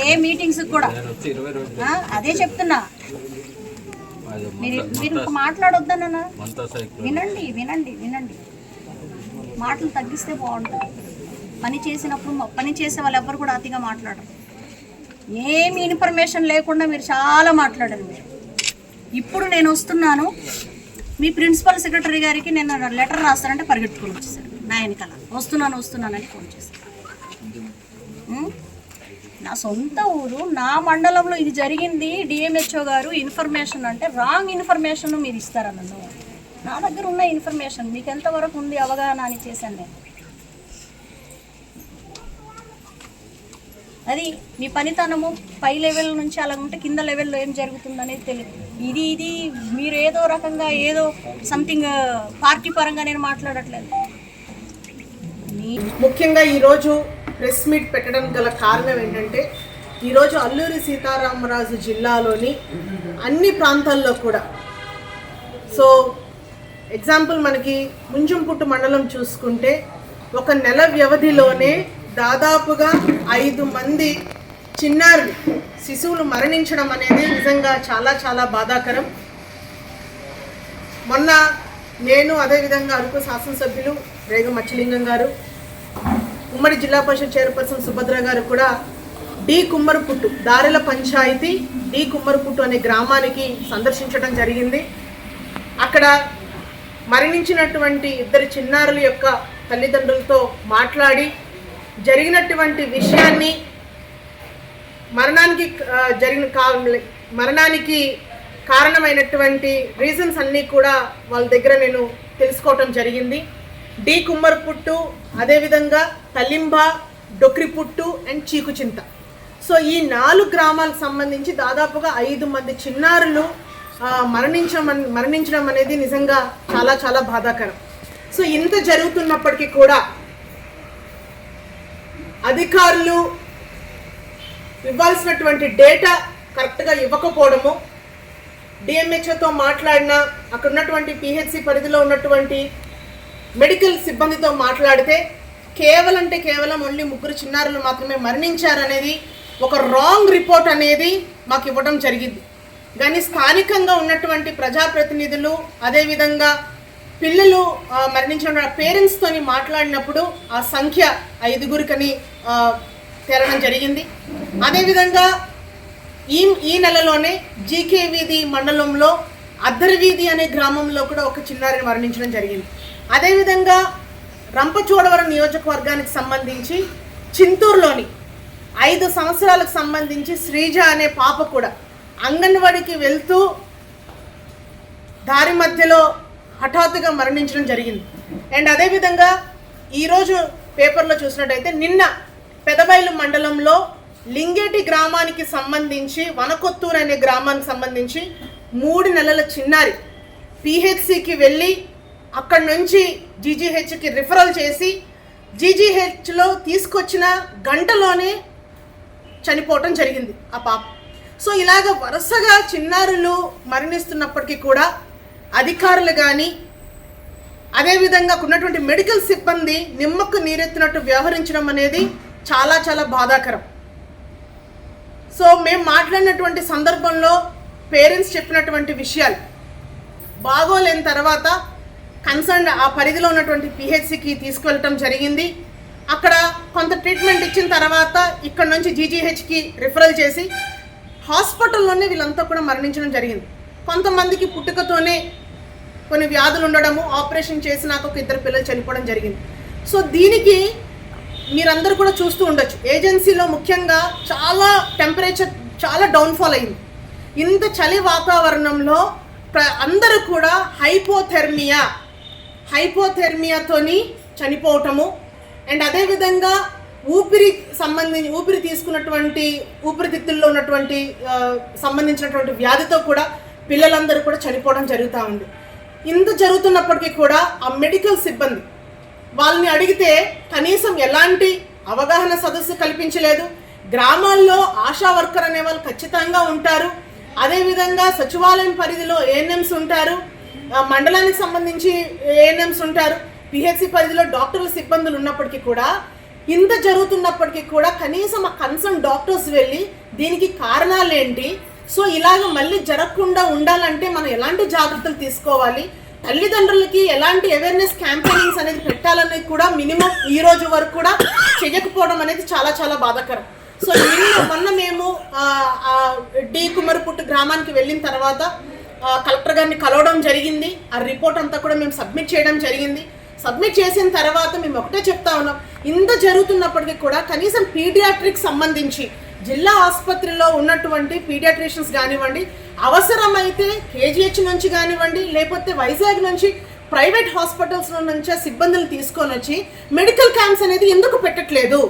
ఏ meetings కూడా? అదే చెప్తున్నా. మీరు మీరు ఇంక మాట్లాడొద్దన్న మంతా సైకిల్ వినండి వినండి వినండి. మాటలు తగ్గిస్తే బాగుంటుంది. పని చేసినప్పుడు పని చేసే వాళ్ళు ఎవ్వరు కూడా అతిగా మాట్లాడరు. ఏమి ఇన్ఫర్మేషన్ లేకుండా మీరు చాలా మాట్లాడారు మీరు. ఇప్పుడు నేను వస్తున్నాను. మీ ప్రిన్సిపల్ సెక్రటరీ గారికి నేను లెటర్ రాస్తానంటే పరిగెట్టుకుని వచ్చేసాడు నా వెనకాల. వస్తున్నాను వస్తున్నానని ఫోన్ చేశాను? నా సొంత ఊరు నా మండలంలో ఇది జరిగింది. డిఎంహెచ్ఓ గారు ఇన్ఫర్మేషన్ అంటే రాంగ్ ఇన్ఫర్మేషన్ మీరు ఇస్తారా నన్ను? నా దగ్గర ఉన్న ఇన్ఫర్మేషన్ మీకు ఎంతవరకు ఉంది అవగాహన అని చేశాను నేను. అది మీ పనితనము పై లెవెల్ నుంచి అలా ఉంటే కింద లెవెల్లో ఏం జరుగుతుందనేది తెలియదు ఇది ఇది మీరు ఏదో రకంగా ఏదో సంథింగ్ uh, పార్టీ పరంగా నేను మాట్లాడట్లేదు. మీ ముఖ్యంగా ఈరోజు ప్రెస్ మీట్ పెట్టడం గల కారణం ఏంటంటే ఈరోజు అల్లూరి సీతారామరాజు జిల్లాలోని అన్ని ప్రాంతాల్లో కూడా. సో ఎగ్జాంపుల్ మనకి ముంజంపుట్టు మండలం చూసుకుంటే ఒక నెల వ్యవధిలోనే దాదాపుగా ఐదు మంది చిన్నారులు శిశువులు మరణించడం అనేది నిజంగా చాలా చాలా బాధాకరం. మొన్న నేను అదేవిధంగా అరకు శాసనసభ్యులు రేగ మచ్చలింగం గారు ఉమ్మడి జిల్లా పరిషత్ చైర్పర్సన్ సుభద్ర గారు కూడా డి కుమ్మరుపుట్టు దారెల పంచాయతీ డి కుమ్మరుపుట్టు అనే గ్రామానికి సందర్శించడం జరిగింది. అక్కడ మరణించినటువంటి ఇద్దరు చిన్నారుల యొక్క తల్లిదండ్రులతో మాట్లాడి జరిగినటువంటి విషయాన్ని మరణానికి జరిగిన మరణానికి కారణమైనటువంటి రీజన్స్ అన్నీ కూడా వాళ్ళ దగ్గర నేను తెలుసుకోవటం జరిగింది. డి కుమ్మరిపుట్టు అదేవిధంగా తలింబ డొక్రిపుట్టు అండ్ చీకుచింత. సో ఈ నాలుగు గ్రామాలకు సంబంధించి దాదాపుగా ఐదు మంది చిన్నారులు మరణించడం మరణించడం అనేది నిజంగా చాలా చాలా బాధాకరం. సో ఇంత జరుగుతున్నప్పటికీ కూడా అధికారులు ఇవ్వాల్సినటువంటి డేటా కరెక్ట్గా ఇవ్వకపోవడము డిఎంహెచ్ఓతో మాట్లాడిన అక్కడ ఉన్నటువంటి పిహెచ్సి పరిధిలో ఉన్నటువంటి మెడికల్ సిబ్బందితో మాట్లాడితే కేవలం అంటే కేవలం ఓన్లీ ముగ్గురు చిన్నారులు మాత్రమే మరణించారనేది ఒక రాంగ్ రిపోర్ట్ అనేది మాకు ఇవ్వడం జరిగింది. కానీ స్థానికంగా ఉన్నటువంటి ప్రజాప్రతినిధులు అదేవిధంగా పిల్లలు మరణించిన పేరెంట్స్తోని మాట్లాడినప్పుడు ఆ సంఖ్య ఐదుగురికని ఆ, తేలడం జరిగింది. అదేవిధంగా ఈ ఈ నెలలోనే జీకే వీధి మండలంలో అద్దరి వీధి అనే గ్రామంలో కూడా ఒక చిన్నారిని మరణించడం జరిగింది. అదేవిధంగా రంపచోడవరం నియోజకవర్గానికి సంబంధించి చింతూరులోని ఐదు సంవత్సరాలకు సంబంధించి శ్రీజ అనే పాప కూడా అంగన్వాడికి వెళ్తూ దారి మధ్యలో హఠాత్తుగా మరణించడం జరిగింది. అండ్ అదేవిధంగా ఈరోజు పేపర్లో చూసినట్టయితే నిన్న పెదబైలు మండలంలో లింగేటి గ్రామానికి సంబంధించి వనకొత్తూరు అనే గ్రామానికి సంబంధించి మూడు నెలల చిన్నారి పిహెచ్సికి వెళ్ళి అక్కడి నుంచి జీజీహెచ్కి రిఫరల్ చేసి జీజీహెచ్లో తీసుకొచ్చిన గంటలోనే చనిపోవటం జరిగింది ఆ పాప. సో ఇలాగ వరుసగా చిన్నారులు మరణిస్తున్నప్పటికీ కూడా అధికారులు కానీ అదేవిధంగా ఉన్నటువంటి మెడికల్ సిబ్బంది నిమ్మకు నీరెత్తినట్టు వ్యవహరించడం అనేది చాలా చాలా బాధాకరం. సో మేము మాట్లాడినటువంటి సందర్భంలో పేరెంట్స్ చెప్పినటువంటి విషయాలు బాగోలేని తర్వాత కన్సర్న్ ఆ పరిధిలో ఉన్నటువంటి పిహెచ్సికి తీసుకువెళ్ళటం జరిగింది. అక్కడ కొంత ట్రీట్మెంట్ ఇచ్చిన తర్వాత ఇక్కడ నుంచి జీజీహెచ్కి రిఫరల్ చేసి హాస్పిటల్లోనే వీళ్ళంతా కూడా మరణించడం జరిగింది. కొంతమందికి పుట్టుకతోనే కొన్ని వ్యాధులు ఉండడము ఆపరేషన్ చేసినాక ఒక ఇద్దరు పిల్లలు చనిపోవడం జరిగింది. సో దీనికి మీరందరూ కూడా చూస్తూ ఉండొచ్చు. ఏజెన్సీలో ముఖ్యంగా చాలా టెంపరేచర్ చాలా డౌన్ఫాల్ అయింది. ఇంత చలి వాతావరణంలో ప్ర అందరూ కూడా హైపోథెర్మియా హైపోథెర్మియాతోని చనిపోవటము. అండ్ అదేవిధంగా ఊపిరి సంబంధించి ఊపిరి తీసుకున్నటువంటి ఊపిరితిత్తుల్లో ఉన్నటువంటి సంబంధించినటువంటి వ్యాధితో కూడా పిల్లలందరూ కూడా చనిపోవడం జరుగుతూ ఉంది. ఇంత జరుగుతున్నప్పటికీ కూడా ఆ మెడికల్ సిబ్బంది వాళ్ళని అడిగితే కనీసం ఎలాంటి అవగాహన సదస్సు కల్పించలేదు. గ్రామాల్లో ఆశా వర్కర్ అనే వాళ్ళు ఖచ్చితంగా ఉంటారు. అదేవిధంగా సచివాలయం పరిధిలో ఏఎన్ఎంస్ ఉంటారు. మండలానికి సంబంధించి ఏఎన్ఎంస్ ఉంటారు. పిహెచ్సి పరిధిలో డాక్టర్ల సిబ్బందులు ఉన్నప్పటికీ కూడా ఇంత జరుగుతున్నప్పటికీ కూడా కనీసం ఆ కన్సర్న్ డాక్టర్స్ వెళ్ళి దీనికి కారణాలు ఏంటి సో ఇలాగ మళ్ళీ జరగకుండా ఉండాలంటే మనం ఎలాంటి జాగ్రత్తలు తీసుకోవాలి? తల్లిదండ్రులకి ఎలాంటి అవేర్నెస్ క్యాంపెయినింగ్స్ అనేది పెట్టాలనేది కూడా మినిమం ఈ రోజు వరకు కూడా చేయకపోవడం అనేది చాలా చాలా బాధాకరం. సో నిన్న మొన్న మేము డి కుమరపుట్టు గ్రామానికి వెళ్ళిన తర్వాత కలెక్టర్ గారిని కలవడం జరిగింది. ఆ రిపోర్ట్ అంతా కూడా మేము సబ్మిట్ చేయడం జరిగింది. సబ్మిట్ చేసిన తర్వాత మేము ఒకటే చెప్తా ఉన్నాం. ఇంత జరుగుతున్నప్పటికీ కూడా కనీసం పీడియాట్రిక్ సంబంధించి జిల్లా ఆసుపత్రిలో ఉన్నటువంటి పీడియాట్రిషియన్స్ కానివ్వండి అవసరమైతే కేజీహెచ్ నుంచి కానివ్వండి లేకపోతే వైజాగ్ నుంచి ప్రైవేట్ హాస్పిటల్స్ నుంచే సిబ్బందులు తీసుకొని వచ్చి మెడికల్ క్యాంప్స్ అనేది ఎందుకు పెట్టట్లేదు?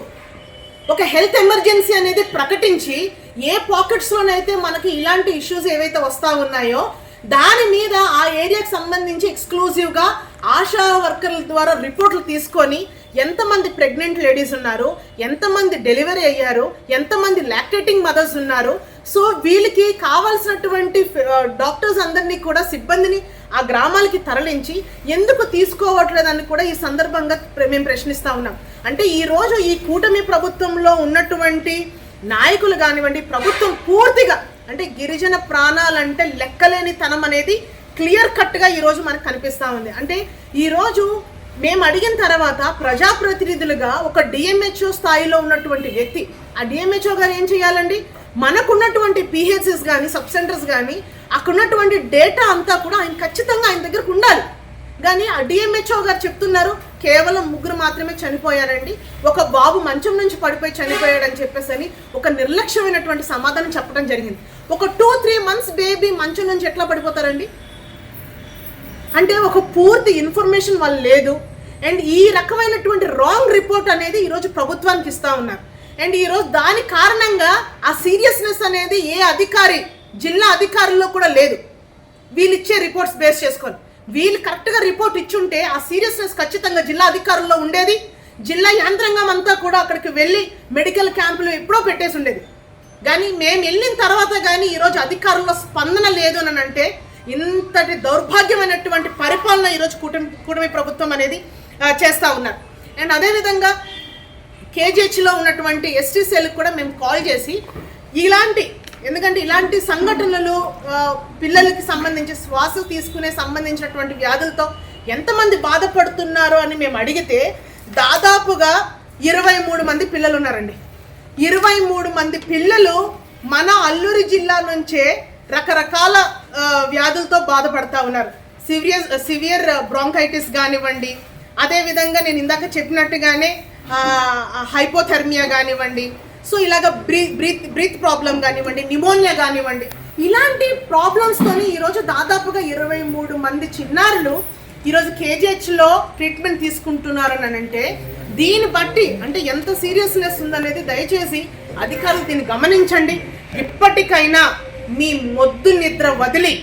ఒక హెల్త్ ఎమర్జెన్సీ అనేది ప్రకటించి ఏ పాకెట్స్లోనైతే మనకి ఇలాంటి ఇష్యూస్ ఏవైతే వస్తా ఉన్నాయో దాని మీద ఆ ఏరియాకి సంబంధించి ఎక్స్క్లూజివ్గా ఆశా వర్కర్ల ద్వారా రిపోర్ట్లు తీసుకొని ఎంతమంది ప్రెగ్నెంట్ లేడీస్ ఉన్నారు ఎంతమంది డెలివరీ అయ్యారు ఎంతమంది లాక్టేటింగ్ మదర్స్ ఉన్నారు. సో వీళ్ళకి కావాల్సినటువంటి డాక్టర్స్ అందరినీ కూడా సిబ్బందిని ఆ గ్రామాలకి తరలించి ఎందుకు తీసుకోవట్లేదని కూడా ఈ సందర్భంగా మేము ప్రశ్నిస్తా ఉన్నాం. అంటే ఈ రోజు ఈ కూటమి ప్రభుత్వంలో ఉన్నటువంటి నాయకులు కానివ్వండి ప్రభుత్వం పూర్తిగా అంటే గిరిజన ప్రాణాలంటే లెక్కలేని తనం అనేది క్లియర్ కట్గా ఈరోజు మనకు కనిపిస్తూ ఉంది. అంటే ఈరోజు మేము అడిగిన తర్వాత ప్రజాప్రతినిధులుగా ఒక డిఎంహెచ్ఓ స్థాయిలో ఉన్నటువంటి వ్యక్తి ఆ డిఎంహెచ్ఓ గారు ఏం చేయాలండి? మనకున్నటువంటి పిహెచ్ఎస్ కానీ సబ్ సెంటర్స్ కానీ అక్కడున్నటువంటి డేటా అంతా కూడా ఆయన ఖచ్చితంగా ఆయన దగ్గరకు ఉండాలి. కానీ ఆ డిఎంహెచ్ఓ గారు చెప్తున్నారు కేవలం ముగ్గురు మాత్రమే చనిపోయారండి. ఒక బాబు మంచం నుంచి పడిపోయి చనిపోయాడని చెప్పేసి అని ఒక నిర్లక్ష్యమైనటువంటి సమాధానం చెప్పడం జరిగింది. ఒక టూ త్రీ మంత్స్ బేబీ మంచం నుంచి ఎట్లా పడిపోతారండి? అంటే ఒక పూర్తి ఇన్ఫర్మేషన్ వాళ్ళు లేదు. అండ్ ఈ రకమైనటువంటి రాంగ్ రిపోర్ట్ అనేది ఈరోజు ప్రభుత్వానికి ఇస్తూ ఉన్నారు. అండ్ ఈరోజు దాని కారణంగా ఆ సీరియస్నెస్ అనేది ఏ అధికారి జిల్లా అధికారుల్లో కూడా లేదు. వీళ్ళు ఇచ్చే రిపోర్ట్స్ బేస్ చేసుకొని. వీళ్ళు కరెక్ట్గా రిపోర్ట్ ఇచ్చుంటే ఆ సీరియస్నెస్ ఖచ్చితంగా జిల్లా అధికారుల్లో ఉండేది. జిల్లా యంత్రాంగం అంతా కూడా అక్కడికి వెళ్ళి మెడికల్ క్యాంపులు ఎప్పుడో పెట్టేసి ఉండేది. కానీ మేము వెళ్ళిన తర్వాత కానీ ఈరోజు అధికారంలో స్పందన లేదు అని అంటే ఇంతటి దౌర్భాగ్యమైనటువంటి పరిపాలన ఈరోజు కూటమి కూటమి ప్రభుత్వం అనేది చేస్తూ ఉన్నారు. అండ్ అదేవిధంగా కేజీహెచ్లో ఉన్నటువంటి ఎస్టీ సెల్కి కూడా మేము కాల్ చేసి ఇలాంటి ఎందుకంటే ఇలాంటి సంఘటనలు పిల్లలకి సంబంధించి శ్వాస తీసుకునే సంబంధించినటువంటి వ్యాధులతో ఎంతమంది బాధపడుతున్నారు అని మేము అడిగితే దాదాపుగా ఇరవై మూడు మంది పిల్లలు ఉన్నారండి ఇరవై మూడు మంది పిల్లలు మన అల్లూరి జిల్లా నుంచే రకరకాల వ్యాధులతో బాధపడతా ఉన్నారు. సివియర్ సివియర్ బ్రాంకైటిస్ కానివ్వండి అదేవిధంగా నేను ఇందాక చెప్పినట్టుగానే హైపోథెర్మియా కానివ్వండి సో ఇలాగ బ్రీ బ్రీత్ బ్రీత్ ప్రాబ్లం కానివ్వండి నిమోనియా కానివ్వండి ఇలాంటి ప్రాబ్లమ్స్తోని ఈరోజు దాదాపుగా ఇరవై మూడు మంది చిన్నారులు ఈరోజు కేజీహెచ్లో ట్రీట్మెంట్ తీసుకుంటున్నారు అని అంటే దీన్ని బట్టి అంటే ఎంత సీరియస్నెస్ ఉందనేది దయచేసి అధికారులు దీన్ని గమనించండి. ఇప్పటికైనా మీ మొద్దు నిద్ర వదిలి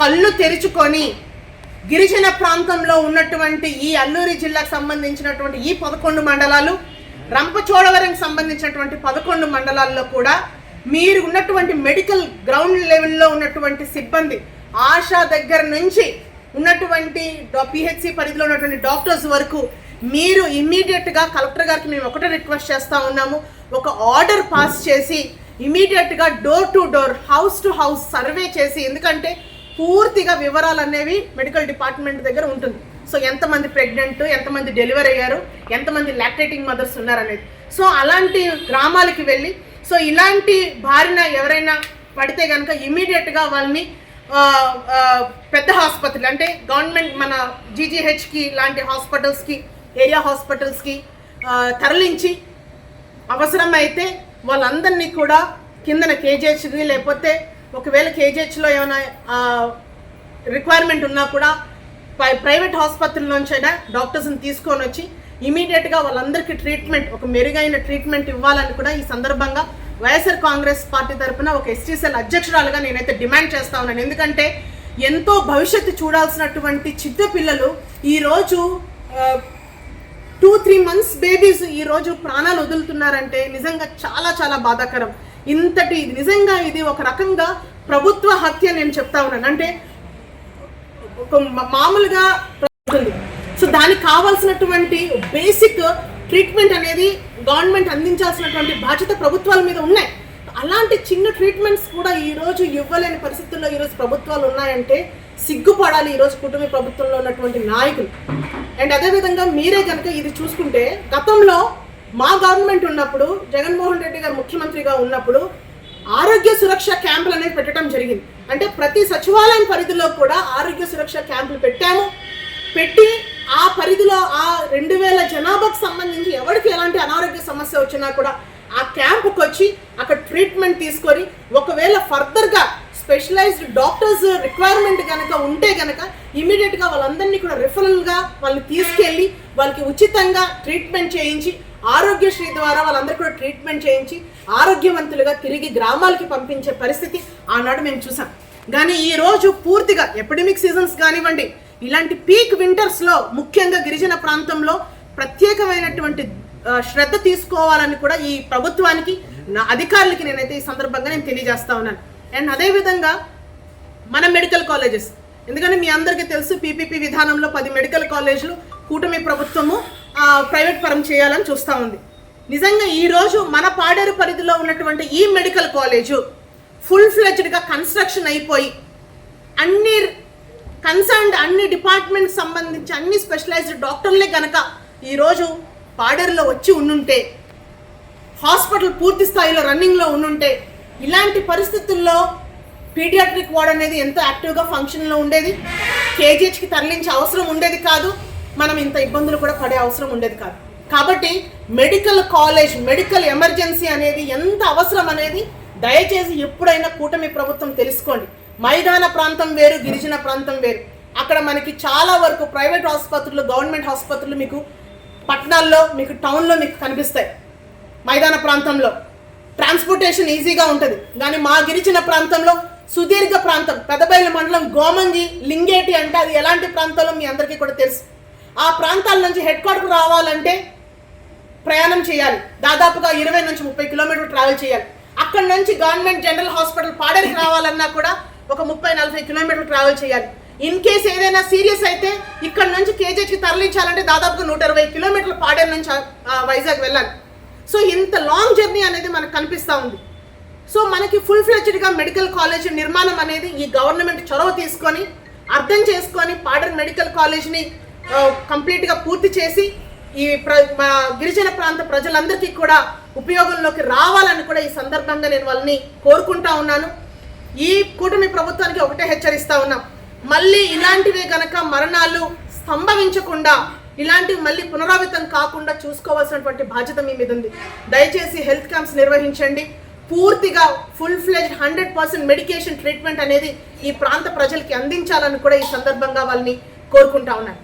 కళ్ళు తెరుచుకొని గిరిజన ప్రాంతంలో ఉన్నటువంటి ఈ అల్లూరి జిల్లాకు సంబంధించినటువంటి ఈ పదకొండు మండలాలు రంపచోడవరంకి సంబంధించినటువంటి పదకొండు మండలాల్లో కూడా మీరు ఉన్నటువంటి మెడికల్ గ్రౌండ్ లెవెల్లో ఉన్నటువంటి సిబ్బంది ఆశా దగ్గర నుంచి ఉన్నటువంటి పిహెచ్సి పరిధిలో ఉన్నటువంటి డాక్టర్స్ వరకు మీరు ఇమ్మీడియట్గా కలెక్టర్ గారికి మేము ఒకటే రిక్వెస్ట్ చేస్తూ ఉన్నాము. ఒక ఆర్డర్ పాస్ చేసి ఇమీడియట్గా door to door house to house survey చేసి ఎందుకంటే పూర్తిగా వివరాలు అనేవి మెడికల్ డిపార్ట్మెంట్ దగ్గర ఉంటుంది. సో ఎంతమంది ప్రెగ్నెంట్ ఎంతమంది డెలివరీ అయ్యారు ఎంతమంది లాక్టేటింగ్ మదర్స్ ఉన్నారనేది. సో అలాంటి గ్రామాలకి వెళ్ళి సో ఇలాంటి బారిన ఎవరైనా పడితే కనుక ఇమీడియట్గా వాళ్ళని పెద్ద హాస్పిటల్ అంటే గవర్నమెంట్ మన జీజీహెచ్కి లాంటి హాస్పిటల్స్కి ఏరియా హాస్పిటల్స్కి తరలించి అవసరమైతే వాళ్ళందరినీ కూడా కిందన కేజీహెచ్కి లేకపోతే ఒకవేళ కేజీహెచ్లో ఏమైనా రిక్వైర్మెంట్ ఉన్నా కూడా ప్రై- ప్రైవేట్ నుంచైనా డాక్టర్స్ని తీసుకొని వచ్చి ఇమీడియట్గా వాళ్ళందరికీ ట్రీట్మెంట్ ఒక మెరుగైన ట్రీట్మెంట్ ఇవ్వాలని కూడా ఈ సందర్భంగా వైఎస్ఆర్ కాంగ్రెస్ పార్టీ తరపున ఒక ఎస్టీసీఎల్ అధ్యక్షురాలుగా నేనైతే డిమాండ్ చేస్తా ఉన్నాను. ఎందుకంటే ఎంతో భవిష్యత్తు చూడాల్సినటువంటి చిన్న పిల్లలు ఈరోజు టూ త్రీ మంత్స్ బేబీస్ ఈరోజు ప్రాణాలు వదులుతున్నారంటే నిజంగా చాలా చాలా బాధాకరం. ఇంతటి నిజంగా ఇది ఒక రకంగా ప్రభుత్వ హత్య నేను చెప్తా ఉన్నాను. అంటే ఒక మామూలుగా సో దానికి కావాల్సినటువంటి బేసిక్ ట్రీట్మెంట్ అనేది గవర్నమెంట్ అందించాల్సినటువంటి బాధ్యత ప్రభుత్వాల మీద ఉన్నాయి. అలాంటి చిన్న ట్రీట్మెంట్స్ కూడా ఈ రోజు ఇవ్వలేని పరిస్థితుల్లో ఈరోజు ప్రభుత్వాలు ఉన్నాయంటే సిగ్గుపడాలి ఈరోజు కుటుంబ ప్రభుత్వంలో ఉన్నటువంటి నాయకులు. అండ్ అదేవిధంగా మీరే కనుక ఇది చూసుకుంటే గతంలో మా గవర్నమెంట్ ఉన్నప్పుడు జగన్మోహన్ రెడ్డి గారు ముఖ్యమంత్రిగా ఉన్నప్పుడు ఆరోగ్య సురక్ష క్యాంపులు అనేవి పెట్టడం జరిగింది. అంటే ప్రతి సచివాలయం పరిధిలో కూడా ఆరోగ్య సురక్ష క్యాంపులు పెట్టాము. పెట్టి ఆ పరిధిలో ఆ రెండు వేల జనాభాకు సంబంధించి ఎవరికి ఎలాంటి అనారోగ్య సమస్య వచ్చినా కూడా ఆ క్యాంపుకి వచ్చి అక్కడ ట్రీట్మెంట్ తీసుకొని ఒకవేళ ఫర్దర్గా స్పెషలైజ్డ్ డాక్టర్స్ రిక్వైర్మెంట్ కనుక ఉంటే కనుక ఇమీడియట్గా వాళ్ళందరినీ కూడా రిఫరల్గా వాళ్ళని తీసుకెళ్ళి వాళ్ళకి ఉచితంగా ట్రీట్మెంట్ చేయించి ఆరోగ్యశ్రీ ద్వారా వాళ్ళందరూ కూడా ట్రీట్మెంట్ చేయించి ఆరోగ్యవంతులుగా తిరిగి గ్రామాలకి పంపించే పరిస్థితి ఆనాడు మేము చూసాం. కానీ ఈ రోజు పూర్తిగా ఎపిడమిక్ సీజన్స్ కానివ్వండి ఇలాంటి పీక్ వింటర్స్లో ముఖ్యంగా గిరిజన ప్రాంతంలో ప్రత్యేకమైనటువంటి శ్రద్ధ తీసుకోవాలని కూడా ఈ ప్రభుత్వానికి నా అధికారులకి నేనైతే ఈ సందర్భంగా నేను తెలియజేస్తా ఉన్నాను. అండ్ అదేవిధంగా మన మెడికల్ కాలేజెస్ ఎందుకంటే మీ అందరికీ తెలుసు పీపీపీ విధానంలో పది మెడికల్ కాలేజీలు కూటమి ప్రభుత్వము ప్రైవేట్ పరం చేయాలని చూస్తూ ఉంది. నిజంగా ఈ రోజు మన పాడేరు పరిధిలో ఉన్నటువంటి ఈ మెడికల్ కాలేజు ఫుల్ ఫ్లెజ్డ్గా కన్స్ట్రక్షన్ అయిపోయి అన్ని కన్సర్న్డ్ అన్ని డిపార్ట్మెంట్ సంబంధించి అన్ని స్పెషలైజ్డ్ డాక్టర్లే కనుక ఈరోజు పాడేరులో వచ్చి ఉండుంటే హాస్పిటల్ పూర్తి స్థాయిలో రన్నింగ్లో ఉండుంటే ఇలాంటి పరిస్థితుల్లో పీడియాట్రిక్ వార్డ్ అనేది ఎంతో యాక్టివ్గా ఫంక్షన్లో ఉండేది. కేజీహెచ్కి తరలించే అవసరం ఉండేది కాదు. మనం ఇంత ఇబ్బందులు కూడా పడే అవసరం ఉండేది కాదు. కాబట్టి మెడికల్ కాలేజ్ మెడికల్ ఎమర్జెన్సీ అనేది ఎంత అవసరం అనేది దయచేసి ఎప్పుడైనా కూటమి ప్రభుత్వం తెలుసుకోండి. మైదాన ప్రాంతం వేరు గిరిజన ప్రాంతం వేరు. అక్కడ మనకి చాలా వరకు ప్రైవేట్ ఆసుపత్రులు గవర్నమెంట్ ఆసుపత్రులు మీకు పట్టణాల్లో మీకు టౌన్లో మీకు కనిపిస్తాయి. మైదాన ప్రాంతంలో. ట్రాన్స్పోర్టేషన్ ఈజీగా ఉంటుంది. కానీ మా గిరిజన ప్రాంతంలో సుదీర్ఘ ప్రాంతం పెదబైల మండలం గోమంగి లింగేటి అంటే అది ఎలాంటి ప్రాంతాల్లో మీ అందరికీ కూడా తెలుసు. ఆ ప్రాంతాల నుంచి హెడ్ క్వార్టర్కు రావాలంటే ప్రయాణం చేయాలి. దాదాపుగా ఇరవై నుంచి ముప్పై కిలోమీటర్లు ట్రావెల్ చేయాలి. అక్కడ నుంచి గవర్నమెంట్ జనరల్ హాస్పిటల్ పాడేరికి రావాలన్నా కూడా ఒక ముప్పై నలభై కిలోమీటర్లు ట్రావెల్ చేయాలి. ఇన్ కేస్ ఏదైనా సీరియస్ అయితే ఇక్కడ నుంచి కేజీహెచ్కి తరలించాలంటే దాదాపుగా నూట ఇరవై కిలోమీటర్లు పాడేరు నుంచి వైజాగ్ వెళ్ళాలి. సో ఇంత లాంగ్ జర్నీ అనేది మనకు కనిపిస్తూ ఉంది. సో మనకి ఫుల్ ఫ్లెచ్డ్గా మెడికల్ కాలేజ్ నిర్మాణం అనేది ఈ గవర్నమెంట్ చొరవ తీసుకొని అర్థం చేసుకొని పాడర్ మెడికల్ కాలేజ్ని కంప్లీట్గా పూర్తి చేసి ఈ ప్ర మా గిరిజన ప్రాంత ప్రజలందరికీ కూడా ఉపయోగంలోకి రావాలని కూడా ఈ సందర్భంగా నేను వాళ్ళని కోరుకుంటా ఉన్నాను. ఈ కూటమి ప్రభుత్వానికి ఒకటే హెచ్చరిస్తా ఉన్నాం మళ్ళీ ఇలాంటివే గనక మరణాలు సంభవించకుండా ఇలాంటివి మళ్ళీ పునరావృతం కాకుండా చూసుకోవాల్సినటువంటి బాధ్యత మీ మీద ఉంది. దయచేసి హెల్త్ క్యాంప్స్ నిర్వహించండి. పూర్తిగా full fledged hundred percent medication treatment అనేది ఈ ప్రాంత ప్రజలకి అందించాలని కూడా ఈ సందర్భంగా వాళ్ళని కోరుకుంటా ఉన్నాను.